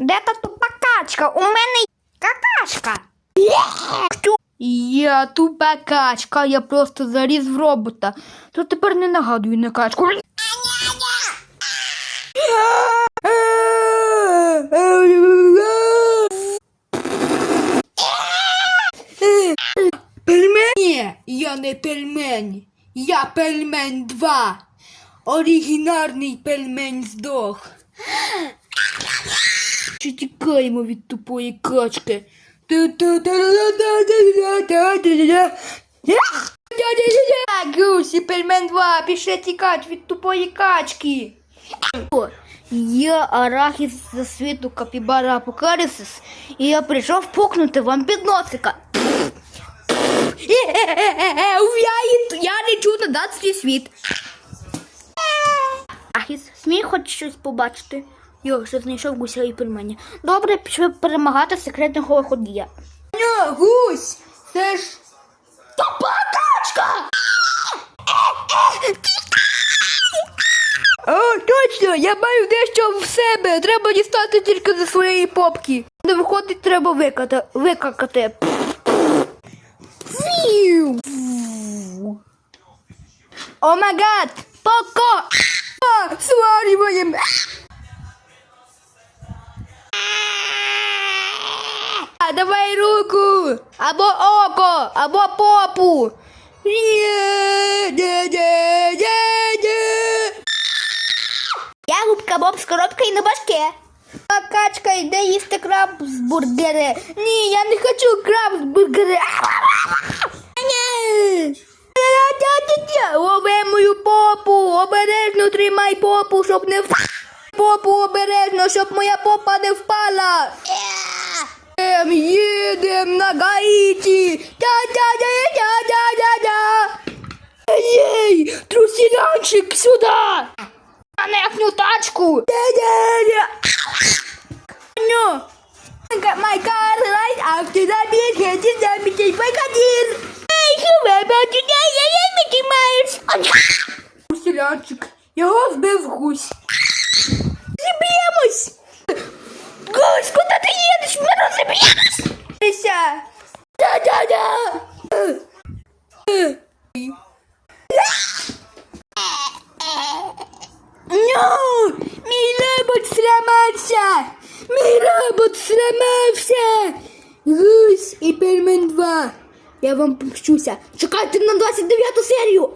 Де та тупа качка? У мене какашка. Я тупа качка, я просто заріз в робота. То тепер не нагадую на качку. Пельмень? Ні, я не пельмень. Я пельмень 2. Оригінарний пельмень здох. Чи тікаємо від тупої качки? Гусі, пельмен 2, пішли тікати від тупої качки. Я арахіс за світу капібара апокаліпсис, і я прийшов пукнути вам під носика. Я, я лечу на датський світ. Ахіс, смій хоч щось побачити. Йо, вже знайшов гуся і пельмені. Добре, пішли перемагати секретного ходія. Ня, гусь! Це ж тупа качка! О, точно! Я маю дещо в себе. Треба дістати тільки за своєї попки. Не виходить, треба викати, викакати. Фіу. О май гад! Поко! Сварюємо! Давай руку! Або око, або попу! Є, де, де, де, де. Я губка Боб з коробкою на башке. А качка йде їсти крабсбургери. Ні, я не хочу крабсбургери. Ні. Лови мою попу, обережно тримай попу, щоб не в... Попу обережно, щоб моя попа не впала. Ем, їдем на Гаїті. Та-та-та-та-та-та-та. Ей, трусілянчик, сюди. На нехню тачку. Да-да-да. Ну. My car right after that being hit is that me take my kadir. Hey, who about today? Я є Мікі Майерс. Трусілянчик, його збив гусь. Да-да-да. Ну, мій робот зламався! Мій робот зламався! Гусь і пельмен 2. Я вам пущуся. Чекайте на 29 серію.